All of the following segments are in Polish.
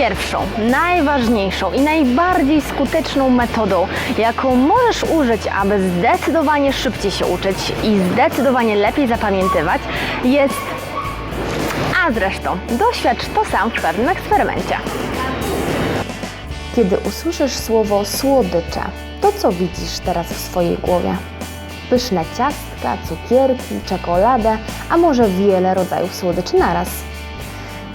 Pierwszą, najważniejszą i najbardziej skuteczną metodą, jaką możesz użyć, aby zdecydowanie szybciej się uczyć i zdecydowanie lepiej zapamiętywać, jest. A zresztą, doświadcz to sam w pewnym eksperymencie. Kiedy usłyszysz słowo słodycze, to co widzisz teraz w swojej głowie? Pyszne ciastka, cukierki, czekoladę, a może wiele rodzajów słodyczy naraz?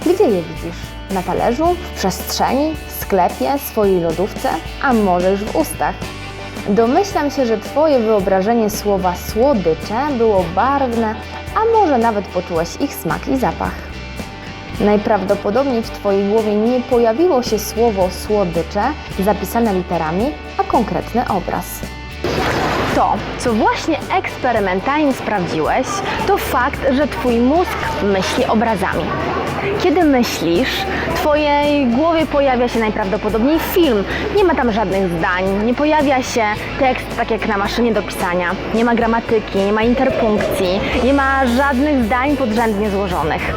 Gdzie je widzisz? Na talerzu, w przestrzeni, w sklepie, swojej lodówce, a może już w ustach? Domyślam się, że Twoje wyobrażenie słowa słodycze było barwne, a może nawet poczułeś ich smak i zapach. Najprawdopodobniej w Twojej głowie nie pojawiło się słowo słodycze zapisane literami, a konkretny obraz. To, co właśnie eksperymentalnie sprawdziłeś, to fakt, że Twój mózg myśli obrazami. Kiedy myślisz, w Twojej głowie pojawia się najprawdopodobniej film. Nie ma tam żadnych zdań, nie pojawia się tekst tak jak na maszynie do pisania, nie ma gramatyki, nie ma interpunkcji, nie ma żadnych zdań podrzędnie złożonych.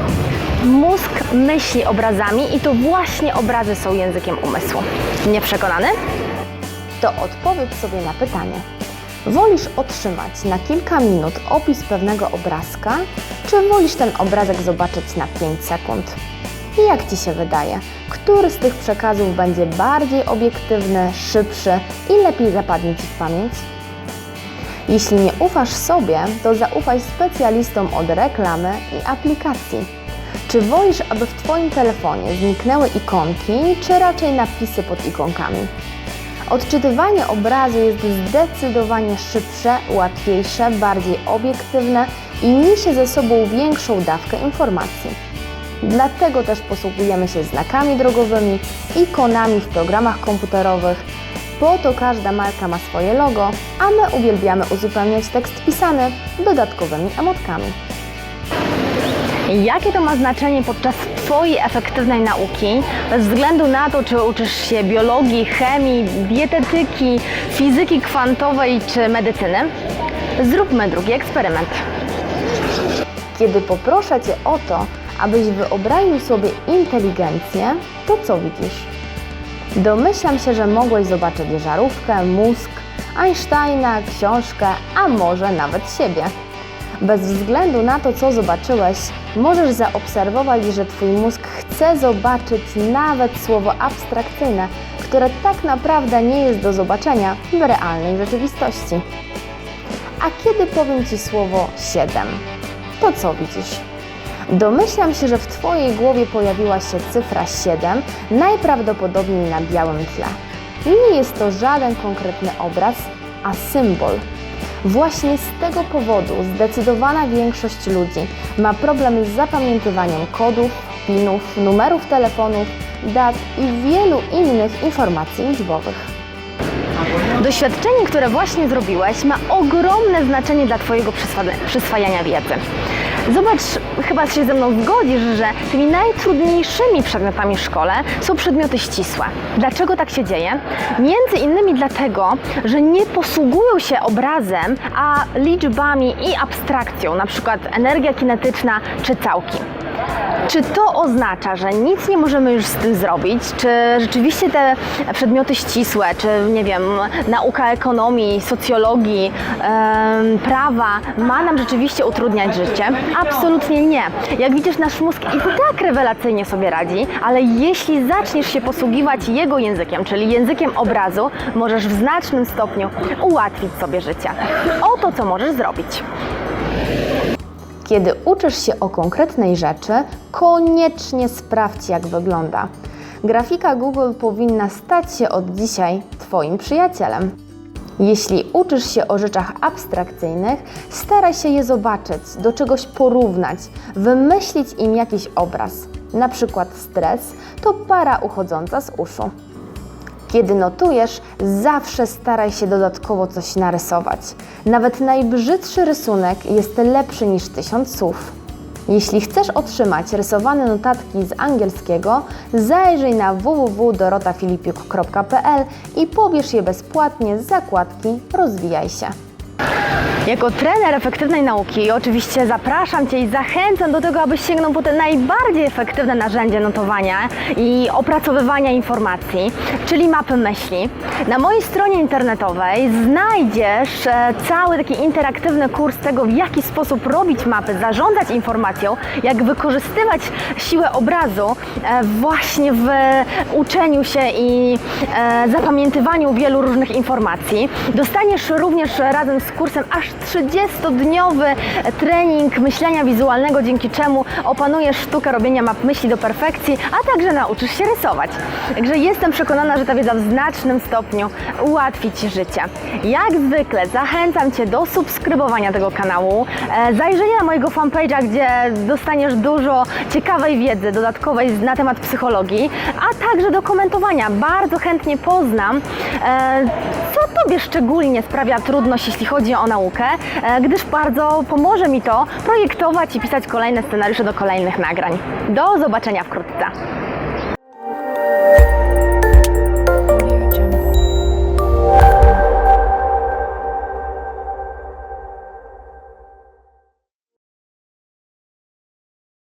Mózg myśli obrazami i to właśnie obrazy są językiem umysłu. Nieprzekonany? To odpowiedz sobie na pytanie. Wolisz otrzymać na kilka minut opis pewnego obrazka, czy wolisz ten obrazek zobaczyć na 5 sekund? I jak Ci się wydaje, który z tych przekazów będzie bardziej obiektywny, szybszy i lepiej zapadnie Ci w pamięć? Jeśli nie ufasz sobie, to zaufaj specjalistom od reklamy i aplikacji. Czy wolisz, aby w Twoim telefonie zniknęły ikonki, czy raczej napisy pod ikonkami? Odczytywanie obrazu jest zdecydowanie szybsze, łatwiejsze, bardziej obiektywne i niesie ze sobą większą dawkę informacji. Dlatego też posługujemy się znakami drogowymi, ikonami w programach komputerowych. Po to każda marka ma swoje logo, a my uwielbiamy uzupełniać tekst pisany dodatkowymi emotkami. Jakie to ma znaczenie podczas Twojej efektywnej nauki, bez względu na to, czy uczysz się biologii, chemii, dietetyki, fizyki kwantowej czy medycyny? Zróbmy drugi eksperyment. Kiedy poproszę Cię o to, abyś wyobraził sobie inteligencję, to co widzisz? Domyślam się, że mogłeś zobaczyć żarówkę, mózg, Einsteina, książkę, a może nawet siebie. Bez względu na to, co zobaczyłeś, możesz zaobserwować, że Twój mózg chce zobaczyć nawet słowo abstrakcyjne, które tak naprawdę nie jest do zobaczenia w realnej rzeczywistości. A kiedy powiem Ci słowo 7, to co widzisz? Domyślam się, że w Twojej głowie pojawiła się cyfra 7, najprawdopodobniej na białym tle. Nie jest to żaden konkretny obraz, a symbol. Właśnie z tego powodu zdecydowana większość ludzi ma problem z zapamiętywaniem kodów, pinów, numerów telefonów, dat i wielu innych informacji liczbowych. Doświadczenie, które właśnie zrobiłeś, ma ogromne znaczenie dla Twojego przyswa- przyswajania wiedzy. Zobacz, chyba się ze mną zgodzisz, że tymi najtrudniejszymi przedmiotami w szkole są przedmioty ścisłe. Dlaczego tak się dzieje? Między innymi dlatego, że nie posługują się obrazem, a liczbami i abstrakcją, na przykład energia kinetyczna czy całki. Czy to oznacza, że nic nie możemy już z tym zrobić? Czy rzeczywiście te przedmioty ścisłe, czy nie wiem, nauka ekonomii, socjologii, em, prawa ma nam rzeczywiście utrudniać życie? Absolutnie nie. Jak widzisz, nasz mózg i tak rewelacyjnie sobie radzi, ale jeśli zaczniesz się posługiwać jego językiem, czyli językiem obrazu, możesz w znacznym stopniu ułatwić sobie życie. Oto co możesz zrobić. Kiedy uczysz się o konkretnej rzeczy, koniecznie sprawdź, jak wygląda. Grafika Google powinna stać się od dzisiaj Twoim przyjacielem. Jeśli uczysz się o rzeczach abstrakcyjnych, staraj się je zobaczyć, do czegoś porównać, wymyślić im jakiś obraz. Na przykład stres to para uchodząca z uszu. Kiedy notujesz, zawsze staraj się dodatkowo coś narysować. Nawet najbrzydszy rysunek jest lepszy niż tysiąc słów. Jeśli chcesz otrzymać rysowane notatki z angielskiego, zajrzyj na www.dorotafilipiuk.pl i pobierz je bezpłatnie z zakładki Rozwijaj się. Jako trener efektywnej nauki oczywiście zapraszam Cię i zachęcam do tego, abyś sięgnął po te najbardziej efektywne narzędzie notowania i opracowywania informacji, czyli mapy myśli. Na mojej stronie internetowej znajdziesz e, cały taki interaktywny kurs tego, w jaki sposób robić mapy, zarządzać informacją, jak wykorzystywać siłę obrazu e, właśnie w uczeniu się i e, zapamiętywaniu wielu różnych informacji. Dostaniesz również razem z kursem aż 30-dniowy trening myślenia wizualnego, dzięki czemu opanujesz sztukę robienia map myśli do perfekcji, a także nauczysz się rysować. Także jestem przekonana, że ta wiedza w znacznym stopniu ułatwi Ci życie. Jak zwykle zachęcam Cię do subskrybowania tego kanału, e, zajrzenia na mojego fanpage'a, gdzie dostaniesz dużo ciekawej wiedzy dodatkowej na temat psychologii, a także do komentowania. Bardzo chętnie poznam, e, co Tobie szczególnie sprawia trudność, jeśli chodzi o naukę, e, gdyż bardzo pomoże mi to projektować i pisać kolejne scenariusze do kolejnych nagrań. Do zobaczenia wkrótce.